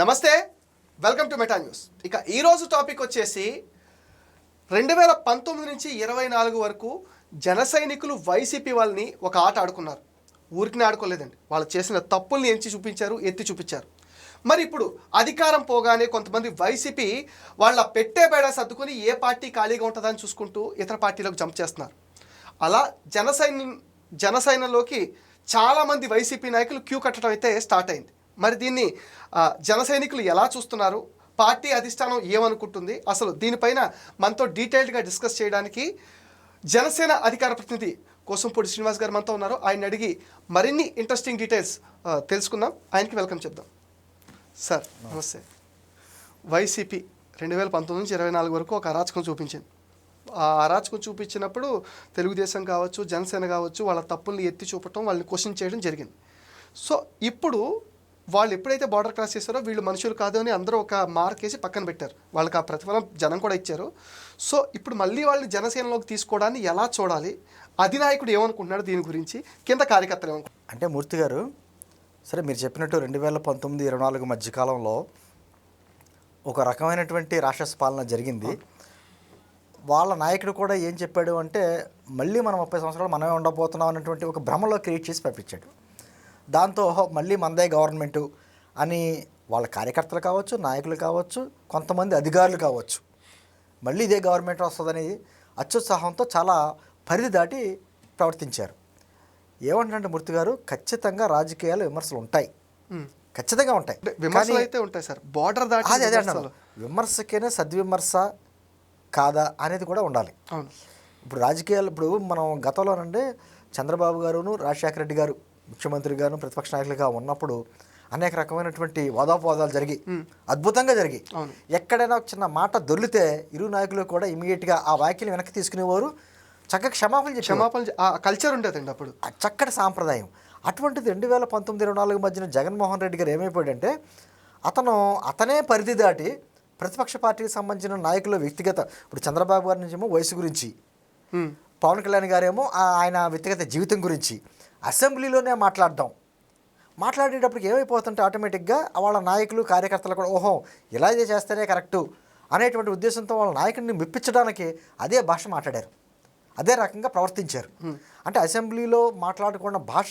నమస్తే welcome to meta news ఇక ఈరోజు టాపిక్ వచ్చేసి రెండు వేల పంతొమ్మిది నుంచి ఇరవై నాలుగు వరకు జన సైనికులు వైసీపీ వాళ్ళని ఒక ఆట ఆడుకున్నారు. ఊరికి ఆడుకోలేదండి. వాళ్ళు చేసిన తప్పుల్ని ఎంచి చూపించారు ఎత్తి చూపించారు. మరి ఇప్పుడు అధికారం పోగానే కొంతమంది వైసీపీ వాళ్ళ పెట్టే బేడ సర్దుకొని ఏ పార్టీ ఖాళీగా ఉంటుందని చూసుకుంటూ ఇతర పార్టీలకు జంప్ చేస్తున్నారు. అలా జనసైన్య జనసైన్యంలోకి చాలామంది వైసీపీ నాయకులు క్యూ కట్టడం అయితే స్టార్ట్ అయింది. మరి దీన్ని ఆ, జన సైనికులు ఎలా చూస్తున్నారు? పార్టీ అధిష్టానం ఏమనుకుంటుంది? అసలు దీనిపైన మనతో డీటెయిల్డ్గా డిస్కస్ చేయడానికి జనసేన అధికార ప్రతినిధి కోసంపూడి శ్రీనివాస్ గారు మనతో ఉన్నారు. ఆయన అడిగి మరిన్ని ఇంట్రెస్టింగ్ డీటెయిల్స్ తెలుసుకుందాం. ఆయనకి వెల్కమ్ చెప్దాం. సార్ నమస్తే. వైసీపీ రెండు వేల పంతొమ్మిది నుంచి ఇరవై నాలుగు వరకు ఒక అరాచకం చూపించింది. ఆ అరాచకం చూపించినప్పుడు తెలుగుదేశం కావచ్చు జనసేన కావచ్చు వాళ్ళ తప్పుల్ని ఎత్తి చూపటం వాళ్ళని క్వశ్చన్ చేయడం జరిగింది. సో ఇప్పుడు వాళ్ళు ఎప్పుడైతే బార్డర్ క్రాస్ చేశారో వీళ్ళు మనుషులు కాదు అని అందరూ ఒక మార్క్ వేసి పక్కన పెట్టారు. వాళ్ళకి ఆ ప్రతిఫలం జనం కూడా ఇచ్చారు. సో ఇప్పుడు మళ్ళీ వాళ్ళని జనసేనలోకి తీసుకోవడాన్ని ఎలా చూడాలి? అధినాయకుడు ఏమనుకుంటున్నాడు దీని గురించి? కింద కార్యకర్తలు ఏమనుకుంటున్నారు? అంటే మూర్తి గారు సరే మీరు చెప్పినట్టు రెండు వేల పంతొమ్మిది ఇరవై నాలుగు మధ్యకాలంలో ఒక రకమైనటువంటి రాక్షస పాలన జరిగింది. వాళ్ళ నాయకుడు కూడా ఏం చెప్పాడు అంటే మళ్ళీ మనం ముప్పై సంవత్సరాలు మనమే ఉండబోతున్నాం అన్నటువంటి ఒక భ్రమలో క్రియేట్ చేసి పంపించాడు. దాంతో "ఓహో, మళ్ళీ మనదే గవర్నమెంటు అని వాళ్ళ కార్యకర్తలు కావచ్చు నాయకులు కావచ్చు కొంతమంది అధికారులు కావచ్చు. మళ్ళీ ఇదే గవర్నమెంట్ వస్తుందని అత్యుత్సాహంతో చాలా పరిధి దాటి ప్రవర్తించారు. ఏమంటే మూర్తి గారు? ఖచ్చితంగా రాజకీయాలు విమర్శలు ఉంటాయి. ఖచ్చితంగా ఉంటాయి. విమర్శలు అయితే ఉంటాయి సార్. బార్డర్ దాటి అదే అదే. విమర్శకేనే సద్విమర్శ కాదా అనేది కూడా ఉండాలి. ఇప్పుడు రాజకీయాలు ఇప్పుడు మనం గతంలోనంటే చంద్రబాబు గారును రాజశేఖర రెడ్డి గారు ముఖ్యమంత్రి గారు ప్రతిపక్ష నాయకులుగా ఉన్నప్పుడు అనేక రకమైనటువంటి వాదోపవాదాలు జరిగి అద్భుతంగా జరిగి. ఎక్కడైనా ఒక చిన్న మాట దొర్లితే ఇరు నాయకులు కూడా ఇమీడియట్గా ఆ వ్యాఖ్యలు వెనక్కి తీసుకునేవారు చక్కగా క్షమాపణ క్షమాపణ కల్చర్ ఉండేదండి అప్పుడు చక్కటి సాంప్రదాయం అటువంటిది రెండు వేల పంతొమ్మిది ఇరవై నాలుగు మధ్యన జగన్మోహన్ రెడ్డి గారు ఏమైపోయాడంటే అతను అతనే పరిధి దాటి ప్రతిపక్ష పార్టీకి సంబంధించిన నాయకుల వ్యక్తిగత ఇప్పుడు చంద్రబాబు గారి నుంచేమో వయసు గురించి. పవన్ కళ్యాణ్ గారేమో ఆయన వ్యక్తిగత జీవితం గురించి అసెంబ్లీలోనే మాట్లాడడం మాట్లాడేటప్పటికి ఏమైపోతుంటే ఆటోమేటిక్గా వాళ్ళ నాయకులు కార్యకర్తలు కూడా ఓహో ఇలా ఇదే చేస్తేనే కరెక్టు అనేటువంటి ఉద్దేశంతో వాళ్ళ నాయకుడిని మెప్పించడానికి అదే భాష మాట్లాడారు. అదే రకంగా ప్రవర్తించారు. అంటే అసెంబ్లీలో మాట్లాడుకున్న భాష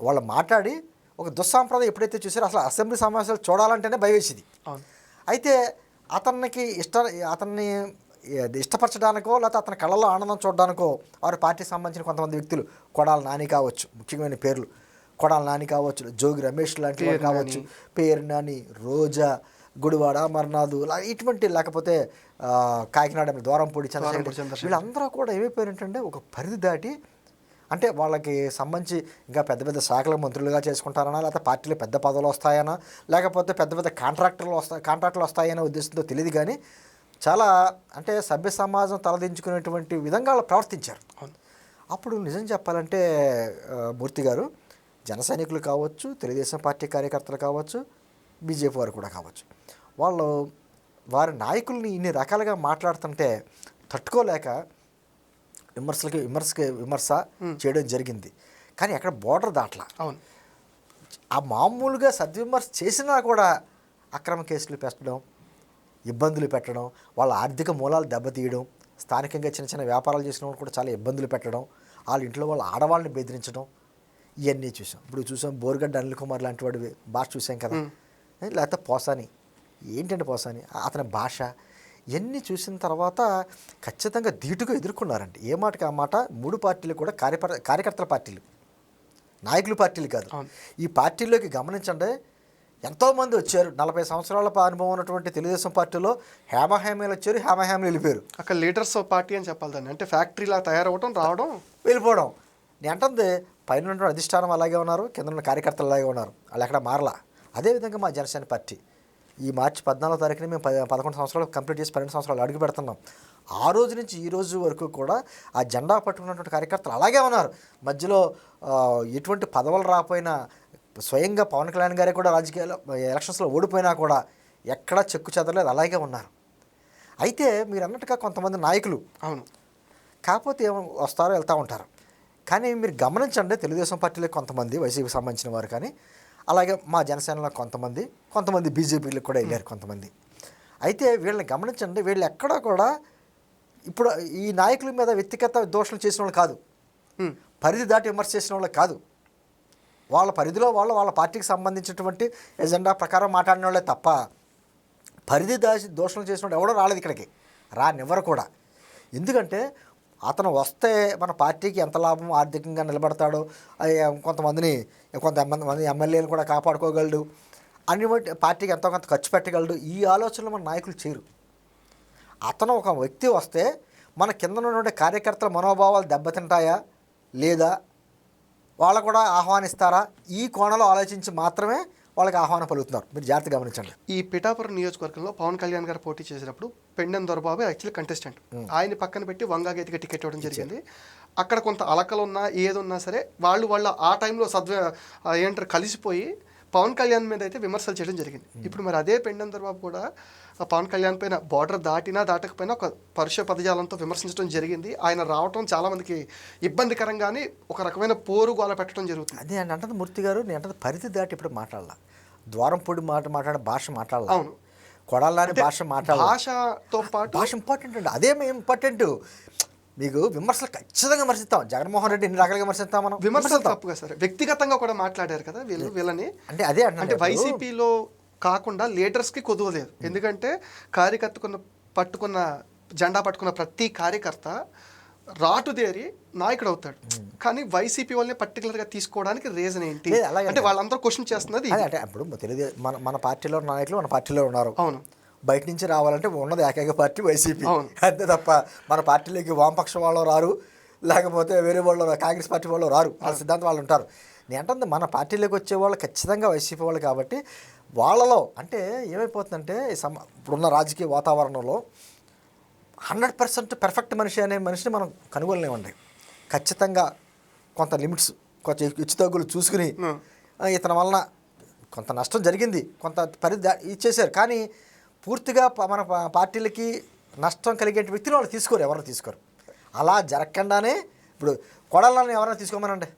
వాళ్ళు మాట్లాడి ఒక దుస్సాంప్రదాయం ఎప్పుడైతే చూసారో అసలు అసెంబ్లీ సమావేశాలు చూడాలంటేనే భయవేసింది అయితే అతనికి ఇష్ట అతన్ని ఇష్టపరచడానికో లేకపోతే అతని కళ్ళలో ఆనందం చూడడానికో వారి పార్టీకి సంబంధించిన కొంతమంది వ్యక్తులు కొడాల నాని కావచ్చు ముఖ్యమైన పేర్లు కొడాల నాని కావచ్చు జోగి రమేష్ లాంటి వారు కావచ్చు పేరు నాని రోజా గుడివాడ అమర్నాథ్ లా- ఇటువంటి లేకపోతే కాకినాడ ద్వారంపూడి చంద్రశేఖర్. వీళ్ళందరూ కూడా ఏమైపోయారంటే ఒక పరిధి దాటి అంటే వాళ్ళకి సంబంధించి ఇంకా పెద్ద పెద్ద శాఖల మంత్రులుగా చేసుకుంటారనా లేకపోతే పార్టీలో పెద్ద పదవులు వస్తాయనా లేకపోతే పెద్ద పెద్ద కాంట్రాక్టర్లు వస్తాయి కాంట్రాక్టులు వస్తాయనే ఉద్దేశంతో తెలియదు కానీ చాలా అంటే సభ్య సమాజం తలదించుకునేటువంటి విధంగా వాళ్ళు ప్రవర్తించారు. అప్పుడు నిజం చెప్పాలంటే మూర్తి గారు జన సైనికులు కావచ్చు తెలుగుదేశం పార్టీ కార్యకర్తలు కావచ్చు బీజేపీ వారు కూడా కావచ్చు. వాళ్ళు వారి నాయకుల్ని ఇన్ని రకాలుగా మాట్లాడుతుంటే తట్టుకోలేక విమర్శలకి విమర్శకి విమర్శ చేయడం జరిగింది. కానీ అక్కడ బోర్డర్ దాట్లా. అవును. ఆ మామూలుగా సద్విమర్శ చేసినా కూడా అక్రమ కేసులు పెట్టడం ఇబ్బందులు పెట్టడం వాళ్ళ ఆర్థిక మూలాలు దెబ్బతీయడం స్థానికంగా చిన్న చిన్న వ్యాపారాలు చేసిన వాళ్ళు కూడా చాలా ఇబ్బందులు పెట్టడం వాళ్ళ ఇంట్లో వాళ్ళ ఆడవాళ్ళని బెదిరించడం ఇవన్నీ చూసాం. ఇప్పుడు చూసాం బోర్గడ్డ అనిల్ కుమార్ లాంటి వాడు భాష చూసాం కదా. లేకపోతే పోసాని. ఏంటంటే పోసాని? అతని భాష. ఇవన్నీ చూసిన తర్వాత ఖచ్చితంగా ధీటుగా ఎదుర్కొన్నారండి. ఏ మాటకి ఆ మాట? మూడు పార్టీలు కూడా కార్యపర కార్యకర్తల పార్టీలు. నాయకుల పార్టీలు కాదు. ఈ పార్టీలోకి గమనించండి ఎంతోమంది వచ్చారు. నలభై సంవత్సరాల పా- అనుభవం ఉన్నటువంటి తెలుగుదేశం పార్టీలో హేమహేమీలు వచ్చారు. హేమహేమీలు వెళ్ళిపోయారు. అక్కడ లీడర్స్ ఆఫ్ పార్టీ అని చెప్పాలి దాన్ని. అంటే ఫ్యాక్టరీలా తయారవడం రావడం? వెళ్ళిపోవడం. నేను అంటుంది పైన అధిష్టానం అలాగే ఉన్నారు కింద ఉన్న కార్యకర్తలు అలాగే ఉన్నారు. వాళ్ళు ఎక్కడ మారలా? అదేవిధంగా మా జనసేన పార్టీ. ఈ మార్చి పద్నాలుగో తారీఖున మేము పదకొండు సంవత్సరాలు కంప్లీట్ చేసి పన్నెండు సంవత్సరాలు అడుగు పెడుతున్నాం. ఆ రోజు నుంచి ఈ రోజు వరకు కూడా ఆ జెండా పట్టుకున్నటువంటి కార్యకర్తలు అలాగే ఉన్నారు. మధ్యలో ఎటువంటి పదవులు రాకపోయినా స్వయంగా పవన్ కళ్యాణ్ గారే కూడా రాజకీయాల్లో ఎలక్షన్స్లో ఓడిపోయినా కూడా ఎక్కడా చెక్కు చెదరలేదు అలాగే ఉన్నారు. అయితే మీరు అన్నట్టుగా కొంతమంది నాయకులు అవును. కాకపోతే ఏమో వస్తారో వెళ్తూ ఉంటారు. కానీ మీరు గమనించండి తెలుగుదేశం పార్టీలో కొంతమంది వైసీపీకి సంబంధించిన వారు కానీ అలాగే మా జనసేనలో కొంతమంది కొంతమంది బీజేపీలకు కూడా వెళ్ళారు కొంతమంది. అయితే వీళ్ళని గమనించండి వీళ్ళు ఎక్కడా కూడా ఇప్పుడు ఈ నాయకుల మీద వ్యక్తిగత దోషాలు చేసిన వాళ్ళు కాదు. పరిధి దాటి విమర్శ చేసిన వాళ్ళు కాదు. వాళ్ళ పరిధిలో వాళ్ళు వాళ్ళ పార్టీకి సంబంధించినటువంటి ఎజెండా ప్రకారం మాట్లాడిన వాళ్ళే తప్ప పరిధి దాచి దోషణలు చేసిన ఎవడో రాలేదు ఇక్కడికి. రానివ్వరు కూడా. ఎందుకంటే అతను వస్తే మన పార్టీకి ఎంత లాభం ఆర్థికంగా నిలబడతాడో కొంతమందిని కొంతమంది ఎమ్మెల్యేలు కూడా కాపాడుకోగలడు. అన్ని పార్టీకి ఎంతో కొంత ఖర్చు పెట్టగలడు. ఈ ఆలోచనలు మన నాయకులు చేయరు. అతను ఒక వ్యక్తి వస్తే మన కింద ఉన్నటువంటి కార్యకర్తల మనోభావాలు దెబ్బతింటాయా? లేదా? వాళ్ళు కూడా ఆహ్వానిస్తారా? ఈ కోణంలో ఆలోచించి మాత్రమే వాళ్ళకి ఆహ్వానం పలుకుతున్నారు. మీరు జాగ్రత్త గమనించండి. ఈ పిఠాపురం నియోజకవర్గంలో పవన్ కళ్యాణ్ గారు పోటీ చేసినప్పుడు పెండెం దొరబాబు యాక్చువల్లీ కంటెస్టెంట్ ఆయన పక్కన పెట్టి వంగాగతికి టికెట్ ఇవ్వడం జరిగింది. అక్కడ కొంత అలకలు ఉన్నా ఏదున్నా సరే వాళ్ళు వాళ్ళ ఆ టైంలో సద్వ ఏంటారు కలిసిపోయి పవన్ కళ్యాణ్ మీద అయితే విమర్శలు చేయడం జరిగింది. ఇప్పుడు మరి అదే పెండెం దొరబాబు కూడా పవన్ కళ్యాణ్ పైన బార్డర్ దాటినా దాటకపోయినా ఒక పరుష పదజాలంతో విమర్శించడం జరిగింది. ఆయన రావటం చాలా మందికి ఇబ్బందికరంగానే ఒక రకమైన పోరు గోల పెట్టడం జరుగుతుంది. అదే అని అంటది మూర్తి గారు నేను అంటది పరిధి దాటి ఇప్పుడు మాట్లాడాల. ద్వారం పొడి మాట మాట్లాడే భాష మాట్లాడాల. అవును. కొడాలని భాష మాట్లాడాలి. భాషతో పాటు భాష ఇంపార్టెంట్ అండి. అదే ఇంపార్టెంట్ మీకు విమర్శలు ఖచ్చితంగా విమర్శిస్తాం. జగన్మోహన్ రెడ్డి ఎన్ని రకాలుగా విమర్శిస్తాం మనం? విమర్శలు. తప్పుగా సరే. వ్యక్తిగతంగా కూడా మాట్లాడారు కదా వీళ్ళు వీళ్ళని. అంటే అదే అంటే. వైసీపీలో కాకుండా లీడర్స్కి కొదువలేదు. ఎందుకంటే కార్యకర్తకున్న పట్టుకున్న జెండా పట్టుకున్న ప్రతి కార్యకర్త రాటుదేరి నాయకుడు అవుతాడు. కానీ వైసీపీ వాళ్ళని పర్టికులర్గా తీసుకోవడానికి రీజన్ ఏంటి? అంటే వాళ్ళందరూ క్వశ్చన్ చేస్తున్నది అంటే ఇప్పుడు తెలియదు మన మన పార్టీలో ఉన్న నాయకులు మన పార్టీలో ఉన్నారు. అవును. బయట నుంచి రావాలంటే ఉన్నది ఏకైక పార్టీ వైసీపీ. అవును. అంతే తప్ప మన పార్టీలోకి వామపక్ష వాళ్ళు రారు లేకపోతే వేరే వాళ్ళు కాంగ్రెస్ పార్టీ వాళ్ళు రారు. వాళ్ళ సిద్ధాంతం వాళ్ళు ఉంటారు. నేను అంటుంది మన పార్టీలోకి వచ్చే వాళ్ళు ఖచ్చితంగా వైసీపీ వాళ్ళు కాబట్టి వాళ్ళలో అంటే ఏమైపోతుందంటే ఈ సమ ఇప్పుడున్న రాజకీయ వాతావరణంలో హండ్రెడ్ పర్సెంట్ పెర్ఫెక్ట్ మనిషి అనే మనిషిని మనం కనుగొనలేమండి. ఖచ్చితంగా కొంత లిమిట్స్ కొంచెం హెచ్చు తగ్గులు చూసుకుని ఇతని వలన కొంత నష్టం జరిగింది కొంత పరిధి ఇచ్చేశారు. కానీ పూర్తిగా మన పార్టీలకి నష్టం కలిగే వ్యక్తిని వాళ్ళు తీసుకోరు ఎవరు తీసుకోరు. అలా జరగకుండానే ఇప్పుడు కొడాలని ఎవరైనా తీసుకోమనండి.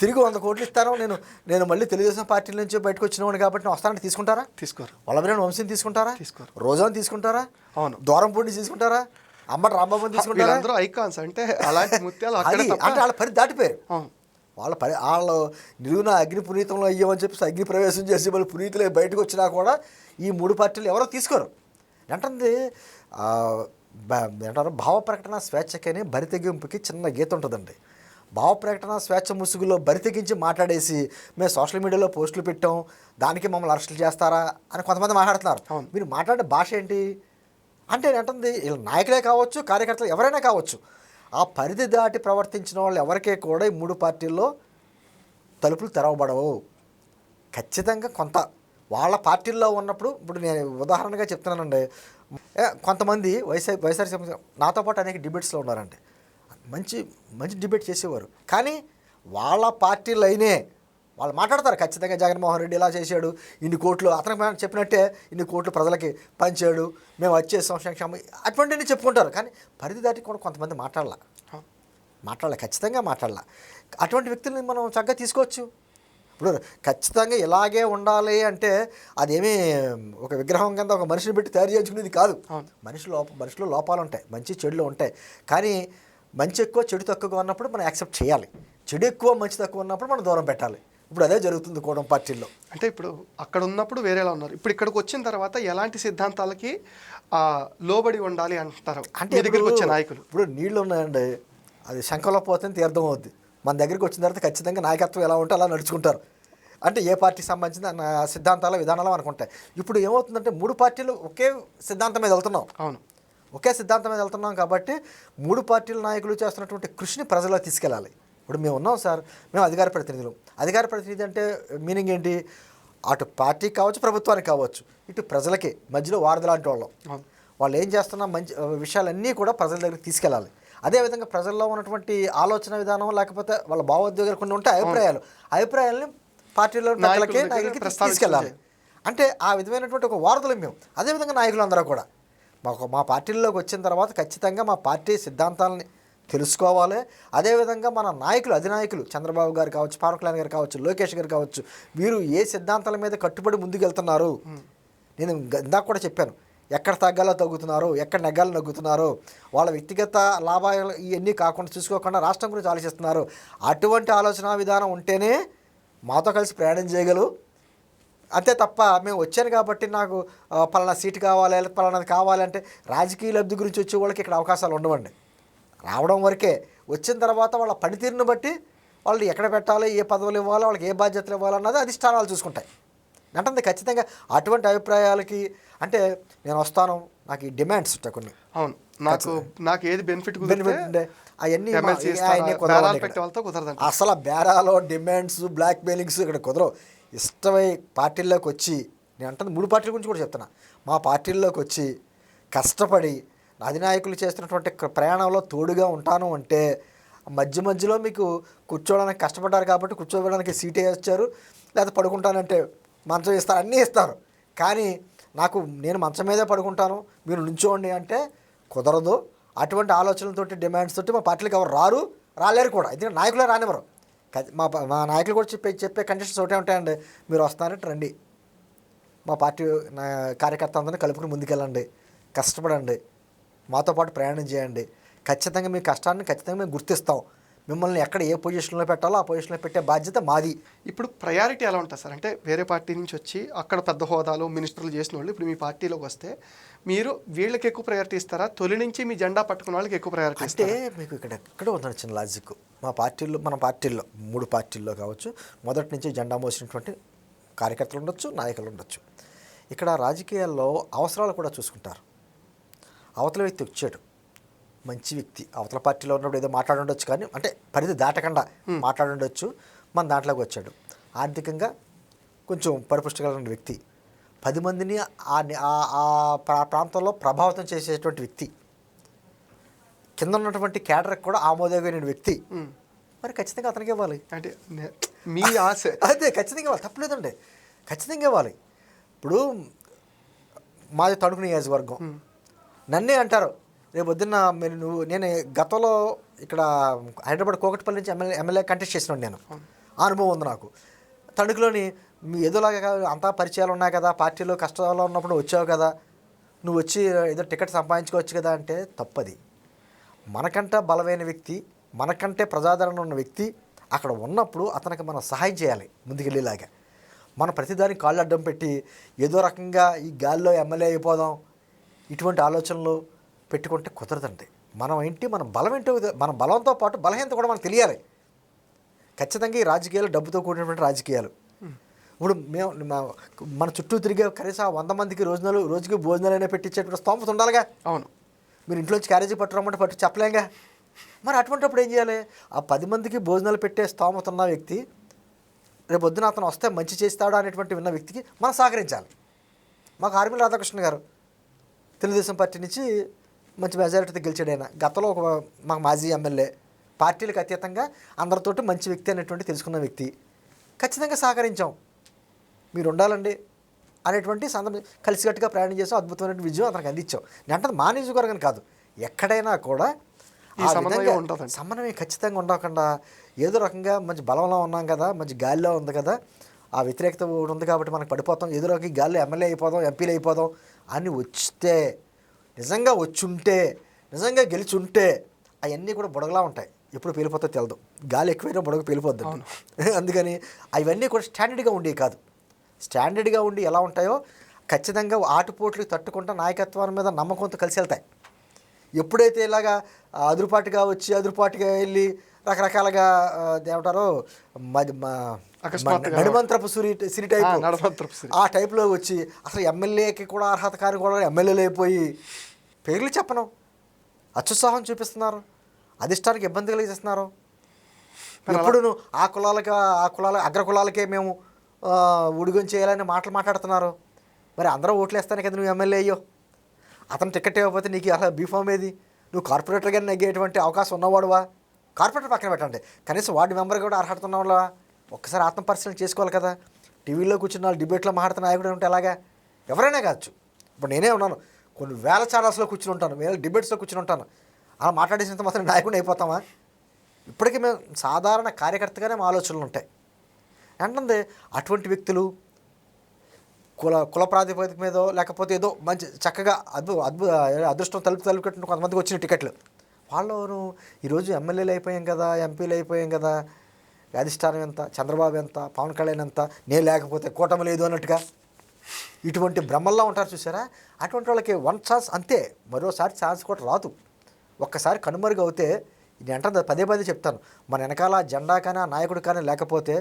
తిరిగి వంద కోట్లు ఇస్తాను నేను నేను మళ్ళీ తెలుగుదేశం పార్టీ నుంచి బయటకు వచ్చినవాడు కాబట్టి నేను వస్తానంటే తీసుకుంటారా? తీసుకోరు. వల్లభనేని వంశీని తీసుకుంటారా? తీసుకోరు. రోజాని తీసుకుంటారా? అవును. దూరంపూడిని తీసుకుంటారా? అమ్మటి రాంబాబుని తీసుకుంటారా? వీళ్ళందరూ ఐకాన్స్ అంటే అలాంటి ముత్యాలు అది అంటే వాళ్ళ పరి దాటిపోయారు. అవును. వాళ్ళ పరి వాళ్ళు నిలువున అగ్ని పునీతంలో అయ్యామని చెప్పి అగ్ని ప్రవేశం చేసి వాళ్ళు పునీతులే బయటకు వచ్చినా కూడా ఈ మూడు పార్టీలు ఎవరో తీసుకోరు. ఏంటంది ఏంటారు భావ ప్రకటన స్వేచ్ఛకని బరితెగింపుకి చిన్న గీత ఉంటుందండి. భావ ప్రకటన స్వేచ్ఛ ముసుగులో బరితెగించి మాట్లాడేసి మేము సోషల్ మీడియాలో పోస్టులు పెట్టాం దానికి మమ్మల్ని అరెస్టులు చేస్తారా అని కొంతమంది మాట్లాడుతున్నారు. మీరు మాట్లాడే భాష ఏంటి? అంటే ఏంటంది వీళ్ళ నాయకులే కావచ్చు కార్యకర్తలు ఎవరైనా కావచ్చు. ఆ పరిధి దాటి ప్రవర్తించిన వాళ్ళు ఎవరికే కూడా ఈ మూడు పార్టీల్లో తలుపులు తెరవబడవు. ఖచ్చితంగా కొంత వాళ్ళ పార్టీల్లో ఉన్నప్పుడు ఇప్పుడు నేను ఉదాహరణగా చెప్తున్నానండి. కొంతమంది వైఎస్ఆర్ నాతో పాటు అనేక డిబేట్స్లో ఉన్నారండి. మంచి మంచి డిబేట్ చేసేవారు. కానీ వాళ్ళ పార్టీలు అయినే వాళ్ళు మాట్లాడతారు. ఖచ్చితంగా జగన్మోహన్ రెడ్డి ఇలా చేశాడు ఇన్ని కోట్లు అతనికి మనం చెప్పినట్టే ఇన్ని కోట్లు ప్రజలకి పంచాడు మేము వచ్చేసాం సంక్షేమం అటువంటివన్నీ చెప్పుకుంటారు. కానీ పరిధి దాటి కూడా కొంతమంది మాట్లాడాల. మాట్లాడాలి ఖచ్చితంగా మాట్లాడాల. అటువంటి వ్యక్తుల్ని మనం చక్కగా తీసుకోవచ్చు. ఇప్పుడు ఖచ్చితంగా ఇలాగే ఉండాలి అంటే అదేమీ ఒక విగ్రహం కింద ఒక మనిషిని పెట్టి తయారు చేయించుకునేది కాదు. మనిషి లోప మనిషిలో లోపాలు ఉంటాయి మంచి చెడులు ఉంటాయి. కానీ మంచి ఎక్కువ చెడు తక్కువగా ఉన్నప్పుడు మనం యాక్సెప్ట్ చేయాలి. చెడు ఎక్కువ మంచి తక్కువ ఉన్నప్పుడు మనం దూరం పెట్టాలి. ఇప్పుడు అదే జరుగుతుంది కూడం పార్టీల్లో. అంటే ఇప్పుడు అక్కడ ఉన్నప్పుడు వేరేలా ఉన్నారు. ఇప్పుడు ఇక్కడికి వచ్చిన తర్వాత ఎలాంటి సిద్ధాంతాలకి లోబడి ఉండాలి అంటారు? అంటే దగ్గరికి వచ్చే నాయకులు. ఇప్పుడు నీళ్ళు ఉన్నాయండి. అది శంఖంలో పోతే తీర్థం అవుద్ది మన దగ్గరికి వచ్చిన తర్వాత ఖచ్చితంగా నాయకత్వం ఎలా ఉంటే అలా నడుచుకుంటారు. అంటే ఏ పార్టీకి సంబంధించిన సిద్ధాంతాల విధానాలు మనకు ఉంటాయి. ఇప్పుడు ఏమవుతుందంటే మూడు పార్టీలు ఒకే సిద్ధాంతం మీద వెళ్తున్నాం. అవును. ఒకే సిద్ధాంతం మీద వెళ్తున్నాం కాబట్టి మూడు పార్టీల నాయకులు చేస్తున్నటువంటి కృషిని ప్రజల్లో తీసుకెళ్ళాలి. ఇప్పుడు మేము ఉన్నాం సార్ మేము అధికార ప్రతినిధులు. అధికార ప్రతినిధి అంటే మీనింగ్ ఏంటి? అటు పార్టీకి కావచ్చు ప్రభుత్వానికి కావచ్చు. ఇటు ప్రజలకి మధ్యలో వారధి లాంటి వాళ్ళం. వాళ్ళు ఏం చేస్తున్న మంచి విషయాలన్నీ కూడా ప్రజల దగ్గరికి తీసుకెళ్ళాలి. అదేవిధంగా ప్రజల్లో ఉన్నటువంటి ఆలోచన విధానం లేకపోతే వాళ్ళ భావోద్వేగాలు కొన్ని ఉంటాయి అభిప్రాయాలు. అభిప్రాయాలని పార్టీలో నాయకుల నాయకులకి నాయకులకి తీసుకెళ్ళాలి. అంటే ఆ విధమైనటువంటి ఒక వారధులు మేము. అదేవిధంగా నాయకులందరూ కూడా. మాకు మా పార్టీల్లోకి వచ్చిన తర్వాత ఖచ్చితంగా మా పార్టీ సిద్ధాంతాలని తెలుసుకోవాలి. అదేవిధంగా మన నాయకులు అధినాయకులు చంద్రబాబు గారు కావచ్చు పవన్ కళ్యాణ్ గారు కావచ్చు లోకేష్ గారు కావచ్చు వీరు ఏ సిద్ధాంతాల మీద కట్టుబడి ముందుకెళ్తున్నారు? నేను ఇందాక కూడా చెప్పాను. ఎక్కడ తగ్గాలో తగ్గుతున్నారు ఎక్కడ నెగ్గాలో నగ్గుతున్నారు వాళ్ళ వ్యక్తిగత లాభాలు ఇవన్నీ కాకుండా చూసుకోకుండా రాష్ట్రం గురించి ఆలోచిస్తున్నారు. అటువంటి ఆలోచన విధానం ఉంటేనే మాతో కలిసి ప్రయాణం చేయగలరు అంతే తప్ప మేము వచ్చాను కాబట్టి నాకు పలానా సీటు కావాలి లేదా పలానాది కావాలంటే రాజకీయ లబ్ధి గురించి వచ్చే వాళ్ళకి ఇక్కడ అవకాశాలు ఉండవండి. రావడం వరకే వచ్చిన తర్వాత వాళ్ళ పనితీరుని బట్టి వాళ్ళు ఎక్కడ పెట్టాలి ఏ పదవులు ఇవ్వాలి వాళ్ళకి ఏ బాధ్యతలు ఇవ్వాలన్నది అధిష్టానాలు చూసుకుంటాయి. అంటే ఖచ్చితంగా అటువంటి అభిప్రాయాలకి అంటే నేను వస్తాను నాకు ఈ డిమాండ్స్ ఉంటాయి కొన్ని. అవును. నాకు నాకు ఏది బెనిఫిట్. అవన్నీ అసలు బేరాలో డిమాండ్స్ బ్లాక్ మెయిలింగ్స్ ఇక్కడ కుదరవు. ఇష్టమై పార్టీల్లోకి వచ్చి నేను అంటుంది మూడు పార్టీల గురించి కూడా చెప్తున్నా. మా పార్టీల్లోకి వచ్చి కష్టపడి అధినాయకులు చేస్తున్నటువంటి ప్రయాణంలో తోడుగా ఉంటాను అంటే మధ్య మధ్యలో మీకు కూర్చోవడానికి కష్టపడ్డారు కాబట్టి కూర్చోవడానికి సీటే ఇచ్చారు లేకపోతే పడుకుంటానంటే మంచం ఇస్తారు అన్నీ ఇస్తారు కానీ నాకు నేను మంచం మీదే పడుకుంటాను మీరు నుంచోండి అంటే కుదరదు. అటువంటి ఆలోచనలతోటి డిమాండ్స్ తోటి మా పార్టీలకు ఎవరు రారు రాలేరు కూడా. ఎందుకంటే నాయకులే రానివ్వరు. మా మా నాయకులు కూడా చెప్పే చెప్పే కండిషన్స్ ఒకటే ఉంటాయండి. మీరు వస్తారంటే రండి. మా పార్టీ నా కార్యకర్త అందరినీ కలుపుకుని ముందుకెళ్ళండి. కష్టపడండి. మాతో పాటు ప్రయాణం చేయండి. ఖచ్చితంగా మీ కష్టాన్ని ఖచ్చితంగా మేము గుర్తిస్తాం. మిమ్మల్ని ఎక్కడ ఏ పొజిషన్లో పెట్టాలో ఆ పొజిషన్లో పెట్టే బాధ్యత మాది. ఇప్పుడు ప్రయారిటీ ఎలా ఉంటుంది సార్? అంటే వేరే పార్టీ నుంచి వచ్చి అక్కడ పెద్ద హోదాలు మినిస్టర్లు చేసిన వాళ్ళు ఇప్పుడు మీ పార్టీలోకి వస్తే మీరు వీళ్ళకి ఎక్కువ ప్రయారిటీ ఇస్తారా? తొలి నుంచి మీ జెండా పట్టుకున్న వాళ్ళకి ఎక్కువ ప్రయారిటీ అంటే మీకు ఇక్కడ ఎక్కడ ఉందండి చిన్న లాజిక్ మా పార్టీల్లో మన పార్టీల్లో మూడు పార్టీల్లో కావచ్చు మొదటి నుంచి జెండా మోసినటువంటి కార్యకర్తలు ఉండొచ్చు నాయకులు ఉండొచ్చు. ఇక్కడ రాజకీయాల్లో అవసరాలు కూడా చూసుకుంటారు. అవతల వ్యక్తి వచ్చాడు. మంచి వ్యక్తి. అవతల పార్టీలో ఉన్నప్పుడు ఏదో మాట్లాడుండొచ్చు కానీ అంటే పరిధి దాటకుండా మాట్లాడుండొచ్చు. మన దాంట్లోకి వచ్చాడు. ఆర్థికంగా కొంచెం పరిపుష్టగల వ్యక్తి. పది మందిని ఆ ప్రాంతంలో ప్రభావితం చేసేటువంటి వ్యక్తి. కింద ఉన్నటువంటి క్యాడర్కి కూడా ఆమోదయోగమైన వ్యక్తి. మరి ఖచ్చితంగా అతనికి ఇవ్వాలి. అంటే మీ ఆశ. అదే ఖచ్చితంగా ఇవ్వాలి. తప్పలేదండి. ఖచ్చితంగా ఇవ్వాలి. ఇప్పుడు మాది తణుకు నియోజకవర్గం. నన్నే అంటారు. రేపు పొద్దున్న మీరు నువ్వు నేను గతంలో ఇక్కడ హైదరాబాద్ కోకట్పల్లి నుంచి ఎమ్మెల్యే ఎమ్మెల్యే కంటెస్ట్ చేసినాడు నేను. ఆ అనుభవం ఉంది నాకు. తణుకులోని మీ ఏదోలాగా అంతా పరిచయాలు ఉన్నాయి కదా పార్టీలో కష్టాల్లో ఉన్నప్పుడు వచ్చావు కదా. నువ్వు వచ్చి ఏదో టికెట్ సంపాదించుకోవచ్చు కదా అంటే తప్పది. మనకంటే బలమైన వ్యక్తి మనకంటే ప్రజాదరణ ఉన్న వ్యక్తి అక్కడ ఉన్నప్పుడు అతనికి మనం సహాయం చేయాలి ముందుకెళ్ళేలాగా. మన ప్రతిదానికి కాళ్ళు అడ్డం పెట్టి ఏదో రకంగా ఈ గాల్లో ఎమ్మెల్యే అయిపోదాం. ఇటువంటి ఆలోచనలు పెట్టుకుంటే కుదరదండి. మనం ఏంటి మన బలం ఏంటో మన బలంతో పాటు బలహీనత కూడా మనకు తెలియాలి. ఖచ్చితంగా ఈ రాజకీయాలు డబ్బుతో కూడినటువంటి రాజకీయాలు. ఇప్పుడు మేము మన చుట్టూ తిరిగే కనీసం వంద మందికి రోజునాలు రోజుకి భోజనాలైనా పెట్టించేటువంటి స్తోమత ఉండాలిగా? అవును. మీరు ఇంట్లోంచి క్యారేజీ పట్టురమ్మంటే పట్టు చెప్పలేంగా? మరి అటువంటిప్పుడు ఏం చేయాలి? ఆ పది మందికి భోజనాలు పెట్టే స్తోమత ఉన్న వ్యక్తి రేపు పొద్దున అతను వస్తే మంచి చేస్తాడు అనేటువంటి విన్న వ్యక్తికి మనం సహకరించాలి. మాకు ఆర్మీ రాధాకృష్ణ గారు తెలుగుదేశం పార్టీ నుంచి మంచి మెజారిటీతో గెలిచాడు ఆయన. గతంలో ఒక మాకు మాజీ ఎమ్మెల్యే పార్టీలకు అతీతంగా అందరితోటి మంచి వ్యక్తి అనేటువంటి తెలుసుకున్న వ్యక్తి. ఖచ్చితంగా సహకరించాం. మీరు ఉండాలండి అనేటువంటి సందర్భం కలిసికట్టుగా ప్రయాణం చేసాం. అద్భుతమైన విజయం అతనికి అందించాం. నేను అంటే మా నియోజకవర్గం కాదు. ఎక్కడైనా కూడా సమన్వయం ఖచ్చితంగా ఉండకుండా ఏదో రకంగా మంచి బలంలో ఉన్నాం కదా మంచి గాలిలో ఉంది కదా ఆ వ్యతిరేకత ఉంది కాబట్టి మనకు పడిపోతాం. ఏదో రకంగా గాలిలో ఎమ్మెల్యే అయిపోదాం ఎంపీలు అయిపోదాం అని వస్తే నిజంగా వచ్చుంటే నిజంగా గెలిచి ఉంటే అవన్నీ కూడా బుడగలా ఉంటాయి. ఎప్పుడు పేలిపోతే తెలదు. గాలి ఎక్కువైనా బుడగ పేలిపోద్ది అందుకని అవన్నీ కూడా స్టాండర్డ్గా ఉండేవి కాదు. స్టాండర్డ్గా ఉండి ఎలా ఉంటాయో ఖచ్చితంగా ఆటుపోట్లు తట్టుకుంటా నాయకత్వం మీద నమ్మకంతో కలిసి వెళ్తాయి. ఎప్పుడైతే ఇలాగా అదురుపాటుగా వచ్చి అదురుపాటుగా వెళ్ళి రకరకాలుగా ఏమంటారో మది మా అకస్మాత్తుగా. నడిమంత్రపు సిరి సిరి టైపు. ఆ టైప్లో వచ్చి అసలు ఎమ్మెల్యేకి కూడా అర్హత కాని కూడా ఎమ్మెల్యేలు అయిపోయి పేర్లు చెప్పను. అత్యుత్సాహం చూపిస్తున్నారు. అధిష్టానికి ఇబ్బంది కలిగిస్తున్నారు. ఎప్పుడును ఆ కులాలకి ఆ కులాల అగ్ర కులాలకే మేము ఉడిగం చేయాలని మాటలు మాట్లాడుతున్నారు. మరి అందరూ ఓట్లు వేస్తానే కదా నువ్వు ఎమ్మెల్యే అయ్యో. అతను టికెట్ ఇవ్వకపోతే నీకు అసలు బీఫామ్ ఏది? నువ్వు కార్పొరేటర్గా నెగ్గేటువంటి అవకాశం ఉన్నవాడువా? కార్పొరేటర్ పక్కన పెట్టండి. కనీసం వార్డు మెంబర్ కూడా అర్హత ఉన్నవాళ్ళవా ఒక్కసారి ఆత్మపరిశీలన చేసుకోవాలి కదా. టీవీలో కూర్చున్న వాళ్ళు డిబేట్లో మాట్లాడుతున్న నాయకుడు ఉంటే ఎలాగా? ఎవరైనా కావచ్చు. ఇప్పుడు నేనే ఉన్నాను. కొన్ని వేల ఛానల్స్లో కూర్చుని ఉంటాను. వేల డిబేట్స్లో కూర్చుని ఉంటాను. అలా మాట్లాడేసినంత మాత్రం నాయకుడు అయిపోతామా? ఇప్పటికీ మేము సాధారణ కార్యకర్తగానే మా ఆలోచనలు ఉంటాయి. అంటుంది అటువంటి వ్యక్తులు కుల కుల ప్రాతిపదిక మీదో లేకపోతే ఏదో మంచి చక్కగా అద్భు అద్భుత అదృష్టం తలుపు తలుపు కొంతమందికి వచ్చిన టికెట్లు. వాళ్ళు ఈరోజు ఎమ్మెల్యేలు అయిపోయాం కదా ఎంపీలు అయిపోయాం కదా. అధిష్టానం ఎంత చంద్రబాబు ఎంత పవన్ కళ్యాణ్ ఎంత? నేను లేకపోతే కూటమి లేదు అన్నట్టుగా. ఇటువంటి భ్రమల్లో ఉంటారు చూసారా అటువంటి వాళ్ళకి వన్ ఛాన్స్ అంతే మరోసారి ఛాన్స్ కూడా రాదు. ఒక్కసారి కనుమరుగు అవుతే నేను అంటే పదే పదే చెప్తాను మన వెనకాల జెండా కానీ ఆ నాయకుడు కానీ లేకపోతే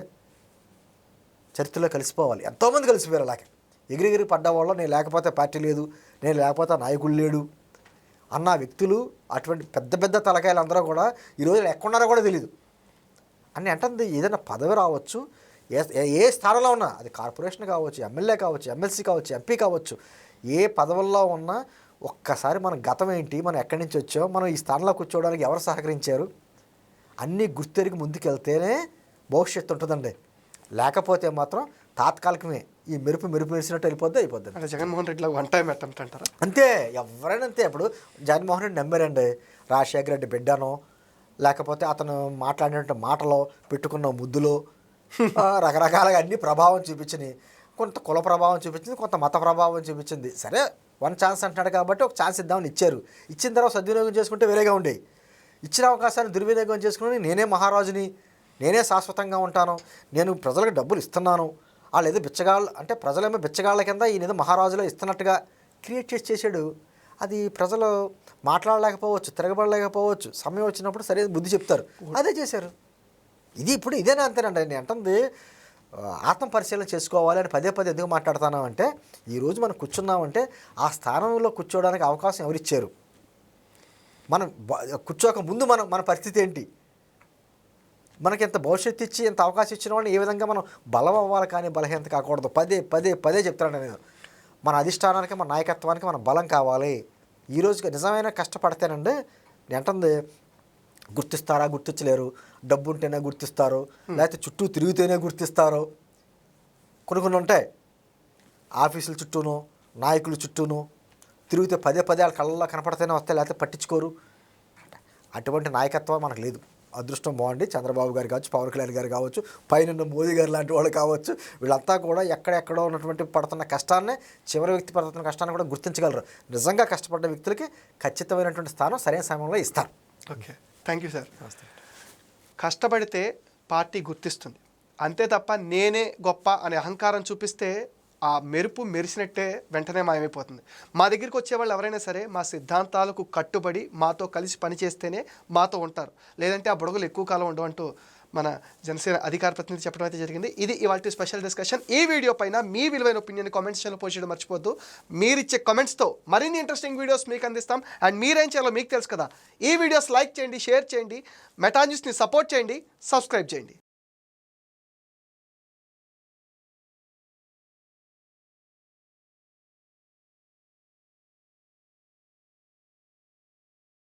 చరిత్రలో కలిసిపోవాలి. ఎంతోమంది కలిసిపోయారు అలాగే. ఎగిరిగిరి పడ్డ వాళ్ళు నేను లేకపోతే పార్టీ లేదు నేను లేకపోతే నాయకుడు లేడు. అన్న వ్యక్తులు అటువంటి పెద్ద పెద్ద తలకాయలు అందరూ కూడా ఈరోజు ఎక్కడున్నారో కూడా తెలియదు అని అంటే ఏదైనా పదవి రావచ్చు ఏ ఏ- ఏ స్థానంలో ఉన్నా అది కార్పొరేషన్ కావచ్చు ఎమ్మెల్యే కావచ్చు ఎమ్మెల్సీ కావచ్చు ఎంపీ కావచ్చు ఏ పదవుల్లో ఉన్నా ఒక్కసారి మన గతం ఏంటి మనం ఎక్కడి నుంచి వచ్చాం మనం ఈ స్థానంలో కూర్చోవడానికి ఎవరు సహకరించారు అన్నీ గుర్తెరిగి ముందుకెళ్తేనే భవిష్యత్తు ఉంటుందండి. లేకపోతే మాత్రం తాత్కాలికమే ఈ మెరుపు మెరుపు మెరిసినట్టు వెళ్ళిపోద్ది అయిపోద్ది అంటే జగన్మోహన్ రెడ్డిలో వన్ టైం అటెంప్ట్ అంటారా? అంతే ఎవరైనా అంతే. ఇప్పుడు జగన్మోహన్ రెడ్డి నమ్మారండి. రాజశేఖర రెడ్డి బిడ్డను లేకపోతే అతను మాట్లాడినట్టు మాటలో పెట్టుకున్న ముద్దులో రకరకాలుగా అన్ని ప్రభావం చూపించినాయి. కొంత కుల ప్రభావం చూపించింది కొంత మత ప్రభావం చూపించింది. సరే వన్ ఛాన్స్ అంటున్నాడు కాబట్టి ఒక ఛాన్స్ ఇద్దామని ఇచ్చారు. ఇచ్చిన తర్వాత సద్వినియోగం చేసుకుంటే వేరేగా ఉండేవి ఇచ్చిన అవకాశాన్ని దుర్వినియోగం చేసుకుని నేనే మహారాజుని నేనే శాశ్వతంగా ఉంటాను. నేను ప్రజలకు డబ్బులు ఇస్తున్నాను. వాళ్ళు ఏదో బిచ్చగాళ్ళు అంటే ప్రజలేమో బిచ్చగాళ్ళ కింద ఈయన ఏదో మహారాజులో ఇస్తున్నట్టుగా క్రియేట్ చేసి చేశాడు. అది ప్రజలు మాట్లాడలేకపోవచ్చు తిరగబడలేకపోవచ్చు. సమయం వచ్చినప్పుడు సరైన బుద్ధి చెప్తారు. అదే చేశారు. ఇది ఇప్పుడు ఇదేనా అంతేనండి. నేను అంటుంది ఆత్మ పరిశీలన చేసుకోవాలి అని పదే పదే ఎందుకు మాట్లాడుతున్నామంటే ఈరోజు మనం కూర్చున్నామంటే ఆ స్థానంలో కూర్చోవడానికి అవకాశం ఎవరిచ్చారు? మనం కూర్చోక ముందు మనం మన పరిస్థితి ఏంటి? మనకి ఎంత భవిష్యత్తు ఇచ్చి ఎంత అవకాశం ఇచ్చిన వాళ్ళని ఏ విధంగా మనం బలం అవ్వాలి కానీ బలహీనత కాకూడదు. పదే పదే పదే చెప్తాను నేను. మన అధిష్టానానికి మన నాయకత్వానికి మన బలం కావాలి. ఈ రోజుకి నిజమైన కష్టపడితేనండి నేను అంటుంది గుర్తిస్తారా గుర్తించలేరు. డబ్బు ఉంటేనే గుర్తిస్తారు లేకపోతే చుట్టూ తిరిగితేనే గుర్తిస్తారు. కొన్ని కొన్ని ఉంటాయి. ఆఫీసుల చుట్టూను నాయకుల చుట్టూను తిరిగితే పదే పదే వాళ్ళ కళ్ళల్లో కనపడితేనే వస్తాయి. లేకపోతే పట్టించుకోరు. అటువంటి నాయకత్వం మనకు లేదు. అదృష్టం బాగుండి చంద్రబాబు గారు కావచ్చు పవన్ కళ్యాణ్ గారు కావచ్చు పైన మోదీ గారు లాంటి వాళ్ళు కావచ్చు వీళ్ళంతా కూడా ఎక్కడెక్కడో ఉన్నటువంటి పడుతున్న కష్టాన్ని చివరి వ్యక్తి పడుతున్న కష్టాన్ని కూడా గుర్తించగలరు. నిజంగా కష్టపడ్డ వ్యక్తులకి ఖచ్చితమైనటువంటి స్థానం సరైన సమయంలో ఇస్తారు. ఓకే. Thank you sir. కష్టపడితే పార్టీ గుర్తిస్తుంది. అంతే తప్ప నేనే గొప్ప అనే అహంకారం చూపిస్తే ఆ మెరుపు మెరిసినట్టే వెంటనే మాయమైపోతుంది. మా దగ్గరికి వచ్చే వాళ్ళు ఎవరైనా సరే మా సిద్ధాంతాలకు కట్టుబడి మాతో కలిసి పనిచేస్తేనే మాతో ఉంటారు. లేదంటే ఆ బుడగలు ఎక్కువ కాలం ఉండవంటూ మన జనసేన అధికార ప్రతినిధి చెప్పడం అయితే జరిగింది. ఇది ఇవాళ స్పెషల్ డిస్కషన్. ఈ వీడియో పైన మీ విలువైన ఒపీనియన్ కామెంట్ చేయాలో పోస్ట్ చేయడం మర్చిపోద్దు మీరు ఇచ్చే కామెంట్స్తో మరిన్ని ఇంట్రెస్టింగ్ వీడియోస్ మీకు అందిస్తాం. అండ్ మీరేం చేయాలో మీకు తెలుసు కదా. ఈ వీడియోస్ లైక్ చేయండి షేర్ చేయండి. మెటా న్యూస్ని సపోర్ట్ చేయండి. సబ్స్క్రైబ్ చేయండి.